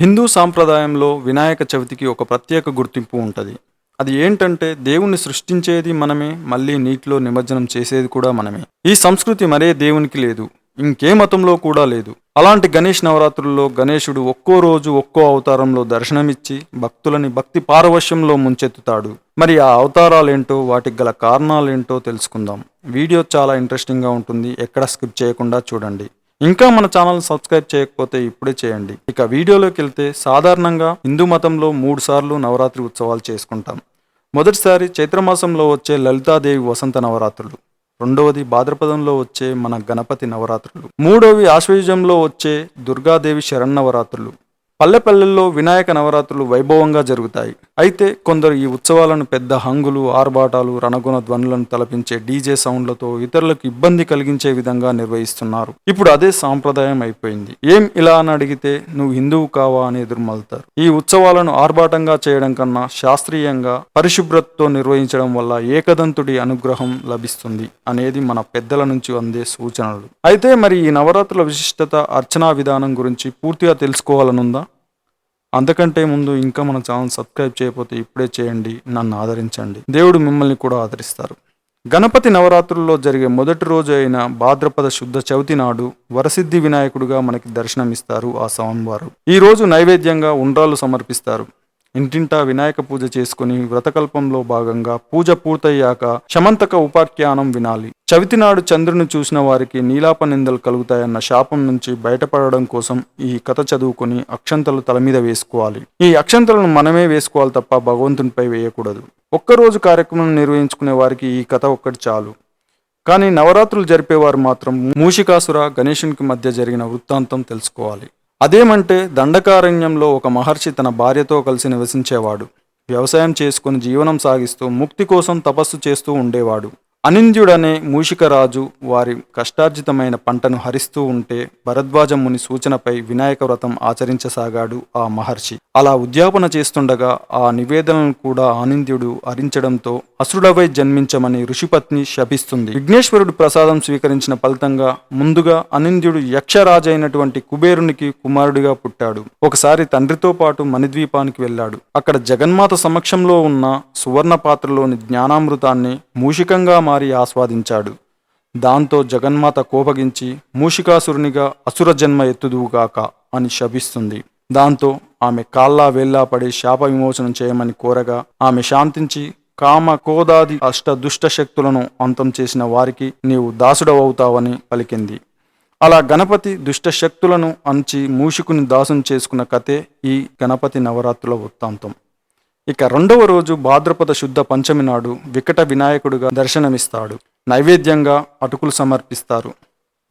హిందూ సాంప్రదాయంలో వినాయక చవితికి ఒక ప్రత్యేక గుర్తింపు ఉంటుంది. అది ఏంటంటే దేవుణ్ణి సృష్టించేది మనమే మళ్ళీ నీటిలో నిమజ్జనం చేసేది కూడా మనమే. ఈ సంస్కృతి మరే దేవునికి లేదు ఇంకే మతంలో కూడా లేదు. అలాంటి గణేష్ నవరాత్రుల్లో గణేశుడు ఒక్కో రోజు ఒక్కో అవతారంలో దర్శనమిచ్చి భక్తులని భక్తి పారవశ్యంలో ముంచెత్తుతాడు. మరి ఆ అవతారాలేంటో వాటికి గల కారణాలేంటో తెలుసుకుందాం. వీడియో చాలా ఇంట్రెస్టింగ్గా ఉంటుంది ఎక్కడ స్కిప్ చేయకుండా చూడండి. ఇంకా మన ఛానల్ సబ్స్క్రైబ్ చేయకపోతే ఇప్పుడే చేయండి. ఇక వీడియోలోకి వెళ్తే సాధారణంగా హిందూ మతంలో మూడు సార్లు నవరాత్రి ఉత్సవాలు చేసుకుంటాం. మొదటిసారి చైత్రమాసంలో వచ్చే లలితాదేవి వసంత నవరాత్రులు. రెండవది భాద్రపదంలో వచ్చే మన గణపతి నవరాత్రులు. మూడవది ఆశ్వయుజంలో వచ్చే దుర్గాదేవి శరణ్ నవరాత్రులు. పల్లెపల్లెల్లో వినాయక నవరాత్రులు వైభవంగా జరుగుతాయి. అయితే కొందరు ఈ ఉత్సవాలను పెద్ద హంగులు ఆర్భాటాలు రణగుణ ధ్వనులను తలపించే డీజే సౌండ్లతో ఇతరులకు ఇబ్బంది కలిగించే విధంగా నిర్వహిస్తున్నారు. ఇప్పుడు అదే సాంప్రదాయం అయిపోయింది. ఏం ఇలా అని అడిగితే నువ్వు హిందువు కావా? అని ఎదురుమలుతారు. ఈ ఉత్సవాలను ఆర్భాటంగా చేయడం కన్నా శాస్త్రీయంగా పరిశుభ్రతతో నిర్వహించడం వల్ల ఏకదంతుడి అనుగ్రహం లభిస్తుంది అనేది మన పెద్దల నుంచి అందే సూచనలు. అయితే మరి ఈ నవరాత్రుల విశిష్టత అర్చనా విధానం గురించి పూర్తిగా తెలుసుకోవాలనుందా? అంతకంటే ముందు ఇంకా మన ఛానల్ సబ్స్క్రైబ్ చేయకపోతే ఇప్పుడే చేయండి నన్ను ఆదరించండి. దేవుడు మిమ్మల్ని కూడా ఆదరిస్తారు. గణపతి నవరాత్రుల్లో జరిగే మొదటి రోజు అయిన భాద్రపద శుద్ధ చవితి నాడు వరసిద్ధి వినాయకుడుగా మనకి దర్శనమిస్తారు ఆ స్వామివారు. ఈ రోజు నైవేద్యంగా ఉండ్రాలు సమర్పిస్తారు. ఇంటింటా వినాయక పూజ చేసుకుని వ్రతకల్పంలో భాగంగా పూజ పూర్తయ్యాక శమంతక ఉపాఖ్యానం వినాలి. చవితి నాడు చంద్రుని చూసిన వారికి నీలాప నిందలు కలుగుతాయన్న శాపం నుంచి బయటపడడం కోసం ఈ కథ చదువుకుని అక్షంతలు తల మీద వేసుకోవాలి. ఈ అక్షంతలను మనమే వేసుకోవాలి తప్ప భగవంతునిపై వేయకూడదు. ఒక్కరోజు కార్యక్రమం నిర్వహించుకునే వారికి ఈ కథ ఒక్కటి చాలు. కానీ నవరాత్రులు జరిపేవారు మాత్రం మూషికాసుర గణేషునికి మధ్య జరిగిన వృత్తాంతం తెలుసుకోవాలి. అదేమంటే దండకారణ్యంలో ఒక మహర్షి తన భార్యతో కలిసి నివసించేవాడు. వ్యవసాయం చేసుకుని జీవనం సాగిస్తూ ముక్తి కోసం తపస్సు చేస్తూ ఉండేవాడు. అనింద్యుడనే మూషికరాజు వారి కష్టార్జితమైన పంటను హరిస్తూ ఉంటే భరద్వాజ ముని సూచనపై వినాయక వ్రతం ఆచరించసాగాడు ఆ మహర్షి. అలా ఉద్యాపన చేస్తుండగా ఆ నివేదనను కూడా ఆనింద్యుడు హరించడంతో అసురుడవై జన్మించమని ఋషిపత్ని శపిస్తుంది. విఘ్నేశ్వరుడు ప్రసాదం స్వీకరించిన ఫలితంగా ముందుగా అనింద్యుడు యక్షరాజైనటువంటి కుబేరునికి కుమారుడిగా పుట్టాడు. ఒకసారి తండ్రితో పాటు మణిద్వీపానికి వెళ్ళాడు. అక్కడ జగన్మాత సమక్షంలో ఉన్న సువర్ణ పాత్రలోని జ్ఞానామృతాన్ని మూషికంగా మారి ఆస్వాదించాడు. దాంతో జగన్మాత కోపగించి మూషికాసురునిగా అసుర జన్మ ఎత్తుదువుగాక అని శపిస్తుంది. దాంతో ఆమె కాల్లా వేల్లా పడి శాప విమోచనం చేయమని కోరగా ఆమె శాంతించి కామ కోదాది అష్ట దుష్ట శక్తులను అంతం చేసిన వారికి నీవు దాసుడవవుతావని పలికింది. అలా గణపతి దుష్ట శక్తులను అంచి మూషికుని దాసం చేసుకున్న కథే ఈ గణపతి నవరాత్రుల వృత్తాంతం. ఇక రెండవ రోజు భాద్రపద శుద్ధ పంచమి నాడు వికట వినాయకుడుగా దర్శనమిస్తాడు. నైవేద్యంగా అటుకులు సమర్పిస్తారు.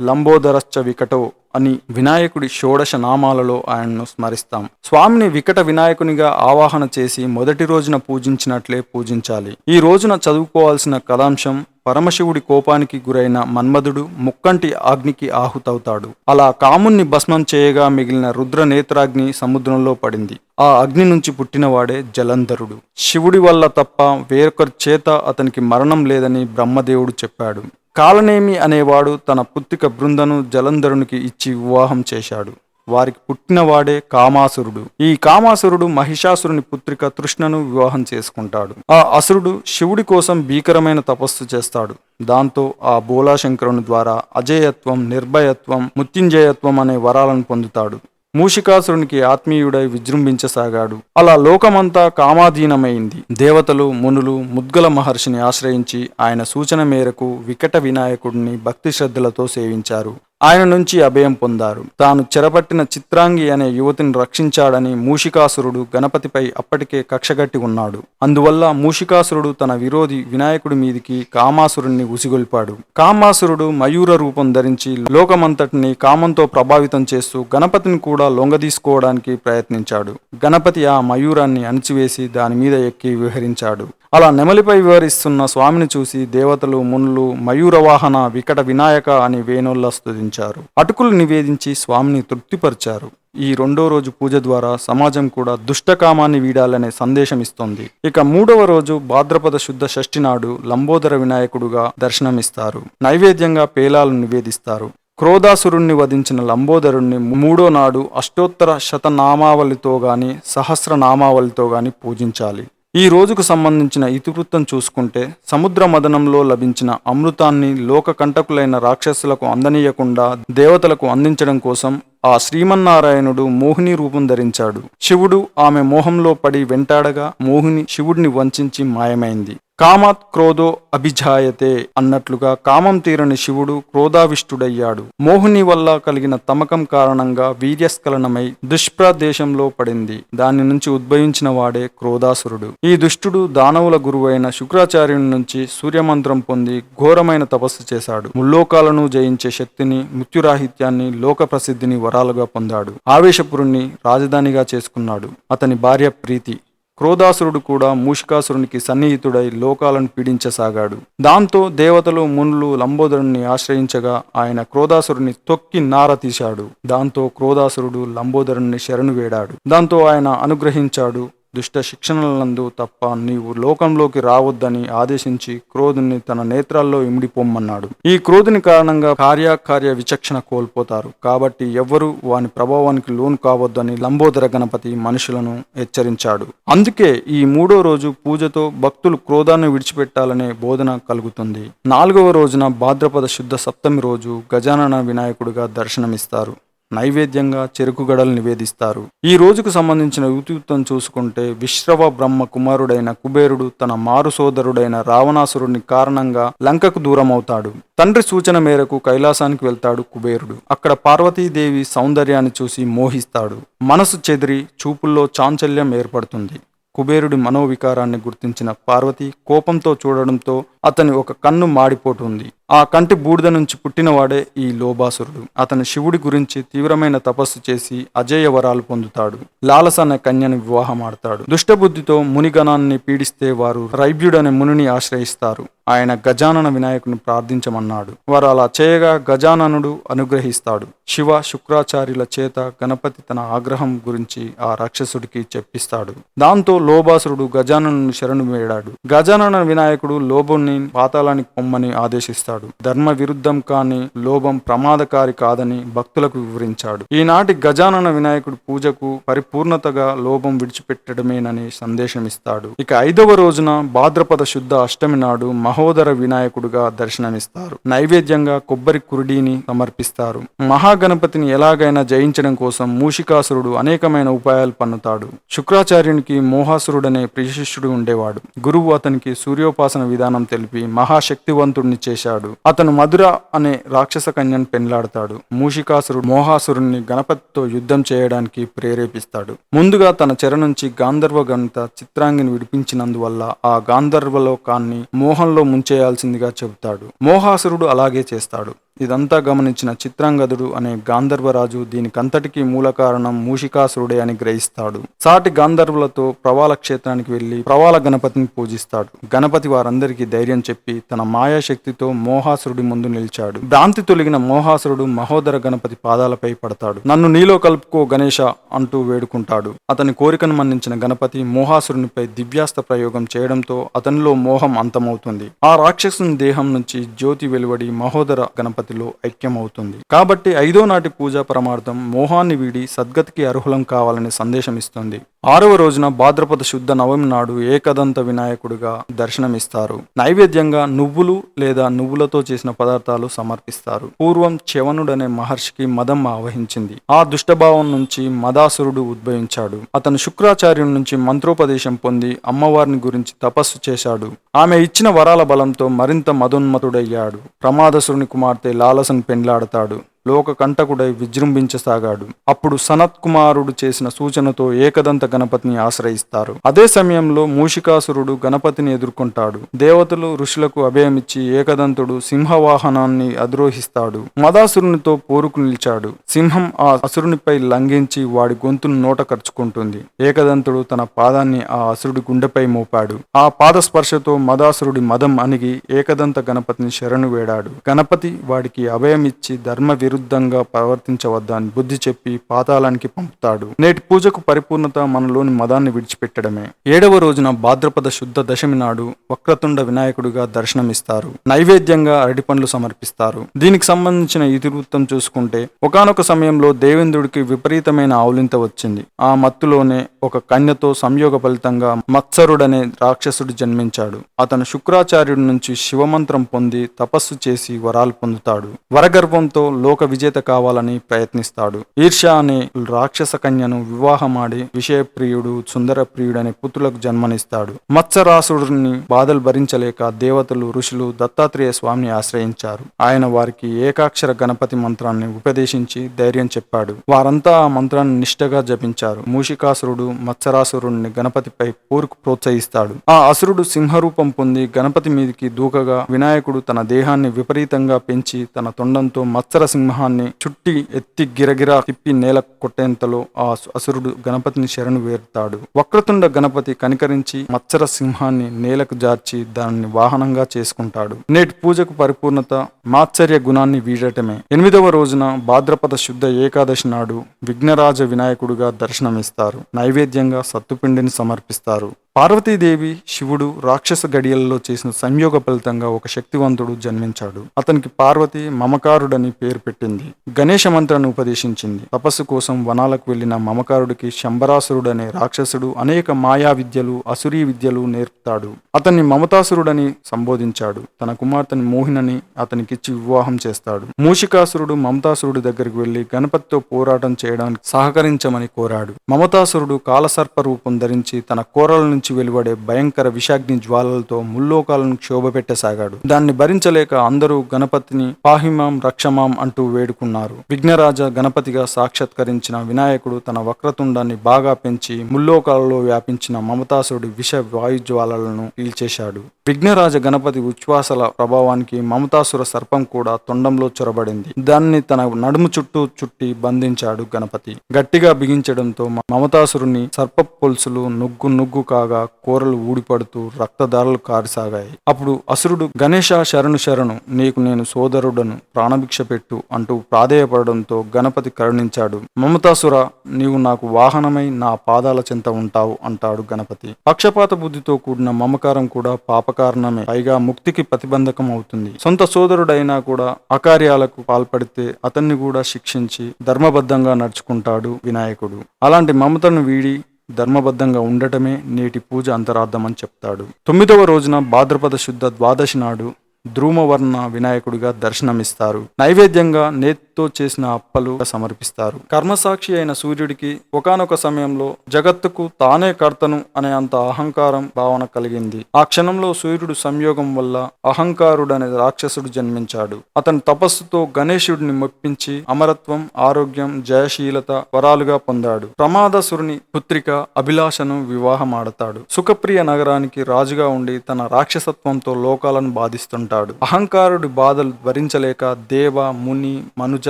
లంబోదరశ్చ వికటో అని వినాయకుడి షోడశ నామాలలో ఆయనను స్మరిస్తాం. స్వామిని వికట వినాయకునిగా ఆవాహన చేసి మొదటి రోజున పూజించినట్లే పూజించాలి. ఈ రోజున చదువుకోవాల్సిన కథాంశం పరమశివుడి కోపానికి గురైన మన్మధుడు ముక్కంటి అగ్నికి ఆహుతవుతాడు. అలా కాముణ్ణి భస్మం చేయగా మిగిలిన రుద్ర నేత్రాగ్ని సముద్రంలో పడింది. ఆ అగ్ని నుంచి పుట్టినవాడే జలంధరుడు. శివుడి వల్ల తప్ప వేరొకరి చేత అతనికి మరణం లేదని బ్రహ్మదేవుడు చెప్పాడు. కాలనేమి అనేవాడు తన పుత్రిక బృందను జలంధరునికి ఇచ్చి వివాహం చేశాడు. వారికి పుట్టినవాడే కామాసురుడు. ఈ కామాసురుడు మహిషాసురుని పుత్రిక తృష్ణను వివాహం చేసుకుంటాడు. ఆ అసురుడు శివుడి కోసం భీకరమైన తపస్సు చేస్తాడు. దాంతో ఆ బోలాశంకరుని ద్వారా అజేయత్వం నిర్భయత్వం మృత్యుంజయత్వం అనే వరాలను పొందుతాడు. మూషికాసురునికి ఆత్మీయుడై విజృంభించసాగాడు. అలా లోకమంతా కామాధీనమైంది. దేవతలు మునులు ముద్గల మహర్షిని ఆశ్రయించి ఆయన సూచన మేరకు వికట వినాయకుడిని భక్తి శ్రద్ధలతో సేవించారు. ఆయన నుంచి అభయం పొందారు. తాను చెరపట్టిన చిత్రాంగి అనే యువతిని రక్షించాడని మూషికాసురుడు గణపతిపై అప్పటికే కక్షగట్టి ఉన్నాడు. అందువల్ల మూషికాసురుడు తన విరోధి వినాయకుడి మీదికి కామాసురుణ్ణి ఉసిగొల్పాడు. కామాసురుడు మయూర రూపం ధరించి లోకమంతటిని కామంతో ప్రభావితం చేస్తూ గణపతిని కూడా లొంగదీసుకోవడానికి ప్రయత్నించాడు. గణపతి ఆ మయూరాన్ని అణిచివేసి దాని మీద ఎక్కి విహరించాడు. అలా నెమలిపై వివరిస్తున్న స్వామిని చూసి దేవతలు మునులు మయూరవాహన వికట వినాయక అని వేణుల్లా స్తుతించారు అటుకులు నివేదించి స్వామిని తృప్తిపరిచారు. ఈ రెండో రోజు పూజ ద్వారా సమాజం కూడా దుష్టకామాన్ని వీడాలనే సందేశం ఇస్తోంది. ఇక మూడవ రోజు భాద్రపద శుద్ధ షష్ఠి నాడు లంబోదర వినాయకుడుగా దర్శనమిస్తారు. నైవేద్యంగా పేలాలు నివేదిస్తారు. క్రోధాసురుణ్ణి వధించిన లంబోదరుణ్ణి మూడో నాడు అష్టోత్తర శతనామావళితో గాని సహస్రనామావళితో గాని పూజించాలి. ఈ రోజుకు సంబంధించిన ఇతివృత్తం చూసుకుంటే సముద్ర మదనంలో లభించిన అమృతాన్ని లోక కంటకులైన రాక్షసులకు అందనీయకుండా దేవతలకు అందించడం కోసం ఆ శ్రీమన్నారాయణుడు మోహిని రూపం ధరించాడు. శివుడు ఆమె మోహంలో పడి వెంటాడగా మోహిని శివుడిని వంచించి మాయమైంది. కామాత్ క్రోధో అభిజాయతే అన్నట్లుగా కామం తీరని శివుడు క్రోధావిష్టుడయ్యాడు. మోహిని వల్ల కలిగిన తమకం కారణంగా వీర్యస్ఖలనమై దుష్ప్రదేశంలో పడింది. దాని నుంచి ఉద్భవించిన వాడే క్రోధాసురుడు. ఈ దుష్టుడు దానవుల గురువైన శుక్రాచార్యుని నుంచి సూర్యమంత్రం పొంది ఘోరమైన తపస్సు చేశాడు. ముల్లోకాలను జయించే శక్తిని మృత్యురాహిత్యాన్ని లోక ప్రసిద్ధిని వరాలుగా పొందాడు. ఆవేశపురుణ్ణి రాజధానిగా చేసుకున్నాడు. అతని భార్య ప్రీతి. క్రోధాసురుడు కూడా మూషికాసురునికి సన్నిహితుడై లోకాలను పీడించసాగాడు. దాంతో దేవతలు మునులు లంబోదరుణ్ణి ఆశ్రయించగా ఆయన క్రోధాసురుని తొక్కి నార తీశాడు. దాంతో క్రోధాసురుడు లంబోదరుణ్ణి శరణు వేడాడు. దాంతో ఆయన అనుగ్రహించాడు. దుష్ట శిక్షణలందు తప్ప నీవు లోకంలోకి రావద్దని ఆదేశించి క్రోధుని తన నేత్రాల్లో ఇమిడిపోమ్మన్నాడు. ఈ క్రోధుని కారణంగా కార్యకార్య విచక్షణ కోల్పోతారు. కాబట్టి ఎవ్వరూ వాని ప్రభావానికి లోను కావద్దని లంబోదర గణపతి మనుషులను హెచ్చరించాడు. అందుకే ఈ మూడో రోజు పూజతో భక్తులు క్రోధాన్ని విడిచిపెట్టాలనే బోధన కలుగుతుంది. నాలుగవ రోజున భాద్రపద శుద్ధ సప్తమి రోజు గజానన వినాయకుడిగా దర్శనమిస్తారు. నైవేద్యంగా చెరుకుగడలు నివేదిస్తారు. ఈ రోజుకు సంబంధించిన ఇతివృత్తం చూసుకుంటే విశ్రవ బ్రహ్మ కుమారుడైన కుబేరుడు తన మారు సోదరుడైన రావణాసురుని కారణంగా లంకకు దూరమవుతాడు. తండ్రి సూచన మేరకు కైలాసానికి వెళ్తాడు కుబేరుడు. అక్కడ పార్వతీదేవి సౌందర్యాన్ని చూసి మోహిస్తాడు. మనసు చెదిరి చూపుల్లో చాంచల్యం ఏర్పడుతుంది. కుబేరుడి మనోవికారాన్ని గుర్తించిన పార్వతి కోపంతో చూడడంతో అతని ఒక కన్ను మాడిపోతుంది. ఆ కంటి బూడిద నుంచి పుట్టినవాడే ఈ లోబాసురుడు. అతను శివుడి గురించి తీవ్రమైన తపస్సు చేసి అజేయ వరాలు పొందుతాడు. లాలస అనే కన్యను వివాహమాడతాడు. దుష్టబుద్ధితో మునిగణాన్ని పీడిస్తే వారు రైభ్యుడనే మునిని ఆశ్రయిస్తారు. ఆయన గజానన వినాయకుని ప్రార్థించమన్నాడు. వారు అలా చేయగా గజాననుడు అనుగ్రహిస్తాడు. శివ శుక్రాచార్యుల చేత గణపతి తన ఆగ్రహం గురించి ఆ రాక్షసుడికి చెప్పిస్తాడు. దాంతో లోబాసురుడు గజానను శరణు వేడాడు. గజానన వినాయకుడు లోబుణ్ణి పాతాళానికి పొమ్మని ఆదేశిస్తాడు. ధర్మ విరుద్ధం కాని లోభం ప్రమాదకారి కాదని భక్తులకు వివరించాడు. ఈనాటి గజానన వినాయకుడు పూజకు పరిపూర్ణతగా లోభం విడిచిపెట్టడమేనని సందేశమిస్తాడు. ఇక ఐదవ రోజున భాద్రపద శుద్ధ అష్టమి నాడు మహోదర వినాయకుడుగా దర్శనమిస్తారు. నైవేద్యంగా కొబ్బరి కురుడిని సమర్పిస్తారు. మహాగణపతిని ఎలాగైనా జయించడం కోసం మూషికాసురుడు అనేకమైన ఉపాయాలు పన్నుతాడు. శుక్రాచార్యునికి మోహాసురుడనే ప్రియశిష్యుడు ఉండేవాడు. గురువు అతనికి సూర్యోపాసన విధానం తెలిపి మహాశక్తివంతుడిని చేశాడు. అతను మధుర అనే రాక్షస కన్యను పెండ్లాడతాడు. మూషికాసురుడు మోహాసురుణ్ణి గణపతితో యుద్ధం చేయడానికి ప్రేరేపిస్తాడు. ముందుగా తన చెర నుంచి గాంధర్వ గణిత చిత్రాంగిని విడిపించినందువల్ల ఆ గాంధర్వలోకాన్ని మోహంలో ముంచేయాల్సిందిగా చెబుతాడు. మోహాసురుడు అలాగే చేస్తాడు. ఇదంతా గమనించిన చిత్రాంగదుడు అనే గాంధర్వరాజు దీనికంతటికీ మూల కారణం మూషికాసురుడే అని గ్రహిస్తాడు. సాటి గాంధర్వులతో ప్రవాల క్షేత్రానికి వెళ్ళి ప్రవాల గణపతిని పూజిస్తాడు. గణపతి వారందరికీ ధైర్యం చెప్పి తన మాయాశక్తితో మోహాసురుడి ముందు నిలిచాడు. భ్రాంతి తొలిగిన మోహాసురుడు మహోదర గణపతి పాదాలపై పడతాడు. నన్ను నీలో కలుపుకో గణేష అంటూ వేడుకుంటాడు. అతని కోరికను మన్నించిన గణపతి మోహాసురునిపై దివ్యాస్త ప్రయోగం చేయడంతో అతనిలో మోహం అంతమవుతుంది. ఆ రాక్షసుని దేహం నుంచి జ్యోతి వెలువడి మహోదర గణపతి గణపతిలో ఐక్యమవుతుంది. కాబట్టి ఐదో నాటి పూజా పరమార్థం మోహాన్ని వీడి సద్గతికి అర్హులం కావాలనే సందేశం ఇస్తుంది ఆరవ రోజున భాద్రపద శుద్ధ నవమి నాడు ఏకదంత వినాయకుడిగా దర్శనమిస్తారు. నైవేద్యంగా నువ్వులు లేదా నువ్వులతో చేసిన పదార్థాలు సమర్పిస్తారు. పూర్వం చవనుడనే మహర్షికి మదం ఆవహించింది. ఆ దుష్టభావం నుంచి మదాసురుడు ఉద్భవించాడు. అతను శుక్రాచార్యుని నుంచి మంత్రోపదేశం పొంది అమ్మవారిని గురించి తపస్సు చేశాడు. ఆమె ఇచ్చిన వరాల బలంతో మరింత మదోన్మతుడయ్యాడు. ప్రమాదసురుని కుమార్తె లాలసను పెండ్లాడతాడు. లోక కంటకుడై విజృంభించసాగాడు. అప్పుడు సనత్ కుమారుడు చేసిన సూచనతో ఏకదంత గణపతిని ఆశ్రయిస్తారు. అదే సమయంలో మూషికాసురుడు గణపతిని ఎదుర్కొంటాడు. దేవతలు ఋషులకు అభయమిచ్చి ఏకదంతుడు సింహవాహనాన్ని అధిరోహిస్తాడు మదాసురునితో పోరుకు నిలిచాడు. సింహం ఆ అసురునిపై లంఘించి వాడి గొంతును నోట కరుచుకుంటుంది. ఏకదంతుడు తన పాదాన్ని ఆ అసురుడి గుండెపై మోపాడు. ఆ పాద స్పర్శతో మదాసురుడి మదం అణిగి ఏకదంత గణపతిని శరణు వేడాడు. గణపతి వాడికి అభయమిచ్చి ధర్మ విరు విరుద్ధంగా ప్రవర్తించవద్దని బుద్ధి చెప్పి పాతాళానికి పంపుతాడు. నేటి పూజకు పరిపూర్ణత మనలోని మదాన్ని విడిచిపెట్టడమే. ఏడవ రోజున భాద్రపద శుద్ధ దశమి నాడు వక్రతుండ వినాయకుడిగా దర్శనమిస్తారు. నైవేద్యంగా అరటిపండ్లు సమర్పిస్తారు. దీనికి సంబంధించిన ఇతివృత్తం చూసుకుంటే ఒకానొక సమయంలో దేవేంద్రుడికి విపరీతమైన ఆవులింత వచ్చింది. ఆ మత్తులోనే ఒక కన్యతో సంయోగ ఫలితంగా మత్సరుడనే రాక్షసుడు జన్మించాడు. అతను శుక్రాచార్యుడి నుంచి శివమంత్రం పొంది తపస్సు చేసి వరాలు పొందుతాడు. వరగర్వంతో లోక విజేత కావాలని ప్రయత్నిస్తాడు. ఈర్ష అనే రాక్షస కన్యను వివాహమాడి విషయప్రియుడు సుందర ప్రియుడనే పుత్రులకు జన్మనిస్తాడు. మత్సరాసుడిని బాధలు భరించలేక దేవతలు ఋషులు దత్తాత్రేయ స్వామిని ఆశ్రయించారు. ఆయన వారికి ఏకాక్షర గణపతి మంత్రాన్ని ఉపదేశించి ధైర్యం చెప్పాడు. వారంతా ఆ మంత్రాన్ని నిష్ఠగా జపించారు. మూషికాసురుడు మత్సరాసురుణ్ణి గణపతిపై పోరుకు ప్రోత్సహిస్తాడు. ఆ అసురుడు సింహరూపం పొంది గణపతి మీదికి దూకగా వినాయకుడు తన దేహాన్ని విపరీతంగా పెంచి తన తొండంతో మత్సర సింహాన్ని చుట్టి ఎత్తి గిరగిరా తిప్పి నేల కొట్టేంతలో ఆ అసురుడు గణపతిని శరణు వేరుతాడు. వక్రతుండ గణపతి కనికరించి మత్సర సింహాన్ని నేలకు జార్చి దానిని వాహనంగా చేసుకుంటాడు. నేటి పూజకు పరిపూర్ణత మాత్సర్య గుణాన్ని వీడటమే. ఎనిమిదవ రోజున భాద్రపద శుద్ధ ఏకాదశి నాడు విఘ్నరాజ వినాయకుడుగా దర్శనమిస్తారు. నైవేద్యంగా సత్తుపిండిని సమర్పిస్తారు. పార్వతీదేవి శివుడు రాక్షస గడియలలో చేసిన సంయోగ ఫలితంగా ఒక శక్తివంతుడు జన్మించాడు. అతనికి పార్వతి మమకారుడని పేరు పెట్టింది. గణేష మంత్రాన్ని ఉపదేశించింది. తపస్సు కోసం వనాలకు వెళ్ళిన మమకారుడికి శంబరాసురుడనే రాక్షసుడు అనేక మాయా విద్యలు అసురీ విద్యలు నేర్పుతాడు. అతన్ని మమతాసురుడని సంబోధించాడు. తన కుమార్తెని మోహినని అతనికిచ్చి వివాహం చేస్తాడు. మూషికాసురుడు మమతాసురుడి దగ్గరికి వెళ్ళి గణపతితో పోరాటం చేయడానికి సహకరించమని కోరాడు. మమతాసురుడు కాలసర్ప రూపం ధరించి తన కోరల నుంచి వెలువడే భయంకర విషాగ్ని జ్వాలలతో ముల్లోకాలను క్షోభపెట్టసాగాడు. దాన్ని భరించలేక అందరూ గణపతిని పాహిమాం రక్షమాం అంటూ వేడుకున్నారు. విఘ్నరాజ గణపతిగా సాక్షాత్కరించిన వినాయకుడు తన వక్రతుండాన్ని బాగా పెంచి ముల్లోకాలలో వ్యాపించిన మమతాసుడి విష వాయుజ్వాలలను పీల్చేశాడు. విఘ్నరాజ గణపతి ఉచ్ఛ్వాసల ప్రభావానికి మమతాసుర సర్పం కూడా తొండంలో చొరబడింది. దాన్ని తన నడుము చుట్టూ చుట్టి బంధించాడు గణపతి. గట్టిగా బిగించడంతో మమతాసురుని సర్ప పొలుసులు నుగ్గు నుగ్గు కాగా కూరలు ఊడిపడుతూ రక్తధారలు కారిసాగాయి. అప్పుడు అసురుడు గణేష శరణు శరణు నీకు నేను సోదరుడను ప్రాణభిక్ష పెట్టు అంటూ ప్రాధేయపడడంతో గణపతి కరుణించాడు. మమతాసుర నీవు నాకు వాహనమై నా పాదాల చెంత ఉంటావు అంటాడు గణపతి. పక్షపాత బుద్ధితో కూడిన మమకారం కూడా పాపకారణమే. పైగా ముక్తికి ప్రతిబంధకం అవుతుంది. సొంత సోదరుడైనా కూడా అకార్యాలకు పాల్పడితే అతన్ని కూడా శిక్షించి ధర్మబద్ధంగా నడుచుకుంటాడు వినాయకుడు. అలాంటి మమతను వీడి ధర్మబద్ధంగా ఉండటమే నేటి పూజ అంతరార్థమని చెప్తాడు. తొమ్మిదవ రోజున భాద్రపద శుద్ధ ద్వాదశి నాడు ధ్రుమవర్ణ వినాయకుడిగా దర్శనమిస్తారు. నైవేద్యంగా నేతితో చేసిన అప్పలు సమర్పిస్తారు. కర్మసాక్షి అయిన సూర్యుడికి ఒకానొక సమయంలో జగత్తుకు తానే కర్తను అనే అంత అహంకారం భావన కలిగింది. ఆ క్షణంలో సూర్యుడు సంయోగం వల్ల అహంకారుడనే రాక్షసుడు జన్మించాడు. అతని తపస్సుతో గణేశుడిని మెప్పించి అమరత్వం ఆరోగ్యం జయశీలత వరాలుగా పొందాడు. ప్రమాదసురుని పుత్రిక అభిలాషను వివాహమాడతాడు. సుఖప్రియ నగరానికి రాజుగా ఉండి తన రాక్షసత్వంతో లోకాలను బాధిస్తుంటాడు. అహంకారుడి బాధలు భరించలేక దేవ ముని మనుజ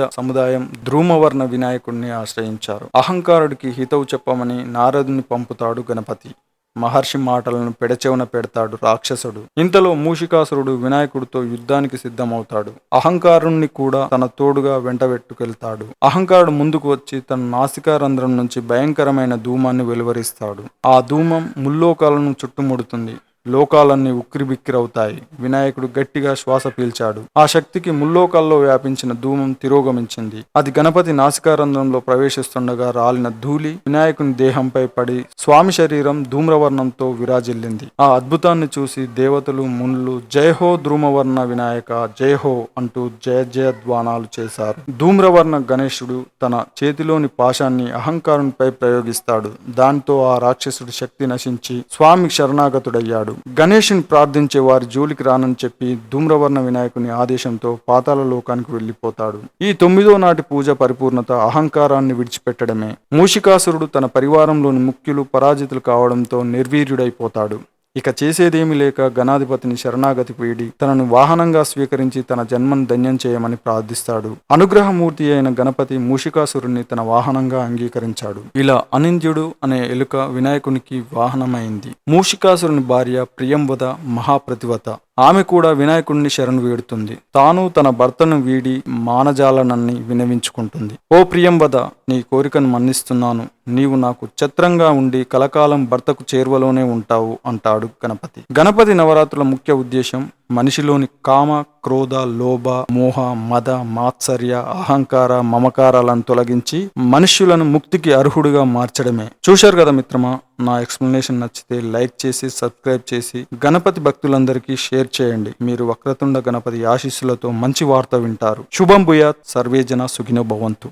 సముదాయం ధ్రుమవర్ణ వినాయకుడిని ఆశ్రయించారు. అహంకారుడికి హితవు చెప్పమని నారదుని పంపుతాడు గణపతి. మహర్షి మాటలను పెడచెవున పెడతాడు రాక్షసుడు. ఇంతలో మూషికాసురుడు వినాయకుడితో యుద్ధానికి సిద్ధమవుతాడు. అహంకారుణ్ణి కూడా తన తోడుగా వెంటబెట్టుకెళ్తాడు. అహంకారుడు ముందుకు వచ్చి తన నాసికారంధ్రం నుంచి భయంకరమైన ధూమాన్ని వెలువరిస్తాడు. ఆ ధూమం ముల్లోకాలను చుట్టుముడుతుంది. లోకాలన్నీ ఉక్కిరిబిక్కిరవుతాయి. వినాయకుడు గట్టిగా శ్వాస పీల్చాడు. ఆ శక్తికి ముల్లోకాల్లో వ్యాపించిన ధూమం తిరోగమించింది. అది గణపతి నాసికారంధ్రంలో ప్రవేశిస్తుండగా రాలిన ధూళి వినాయకుని దేహంపై పడి స్వామి శరీరం ధూమ్రవర్ణంతో విరాజిల్లింది. ఆ అద్భుతాన్ని చూసి దేవతలు మునులు జయహో ధూమవర్ణ వినాయక జయహో అంటూ జయ జయధ్వానాలు చేశారు. ధూమ్రవర్ణ గణేశుడు తన చేతిలోని పాశాన్ని అహంకారంపై ప్రయోగిస్తాడు. దాంతో ఆ రాక్షసుడి శక్తి నశించి స్వామి శరణాగతుడయ్యాడు. గణేష్ని ప్రార్థించే వారి జోలికి రానని చెప్పి ధూమ్రవర్ణ వినాయకుని ఆదేశంతో పాతాల లోకానికి వెళ్ళిపోతాడు ఈ తొమ్మిదో నాటి పూజ పరిపూర్ణత అహంకారాన్ని విడిచిపెట్టడమే. మూషికాసురుడు తన పరివారంలోని ముఖ్యులు పరాజితులు కావడంతో నిర్వీర్యుడైపోతాడు. ఇక చేసేదేమీ లేక గణాధిపతిని శరణాగతి వేడి తనను వాహనంగా స్వీకరించి తన జన్మను ధన్యం చేయమని ప్రార్థిస్తాడు. అనుగ్రహమూర్తి అయిన గణపతి మూషికాసురుణ్ణి తన వాహనంగా అంగీకరించాడు. ఇలా అనింద్యుడు అనే ఎలుక వినాయకునికి వాహనమైంది. మూషికాసురుని భార్య ప్రియంవద మహాప్రతివత. ఆమె కూడా వినాయకుడిని శరణు వేడుతుంది. తాను తన భర్తను వీడి మానజాలనన్ని వినవించుకుంటుంది. ఓ ప్రియంవద నీ కోరికను మన్నిస్తున్నాను. నీవు నాకు ఛత్రంగా ఉండి కలకాలం భర్తకు చేరువలోనే ఉంటావు అంటాడు గణపతి. గణపతి నవరాత్రుల ముఖ్య ఉద్దేశం మనిషిలోని కామ క్రోధ లోభ మోహ మద మాత్సర్య అహంకార మమకారాలను తొలగించి మనుష్యులను ముక్తికి అర్హుడుగా మార్చడమే. చూశారు కదా మిత్రమా? నా ఎక్స్ప్లెనేషన్ నచ్చితే లైక్ చేసి సబ్స్క్రైబ్ చేసి గణపతి భక్తులందరికీ షేర్ చేయండి. మీరు వక్రతుండ గణపతి ఆశీస్సులతో మంచి వార్త వింటారు. శుభం భూయాత్. సర్వేజన సుఖినో భవంతు.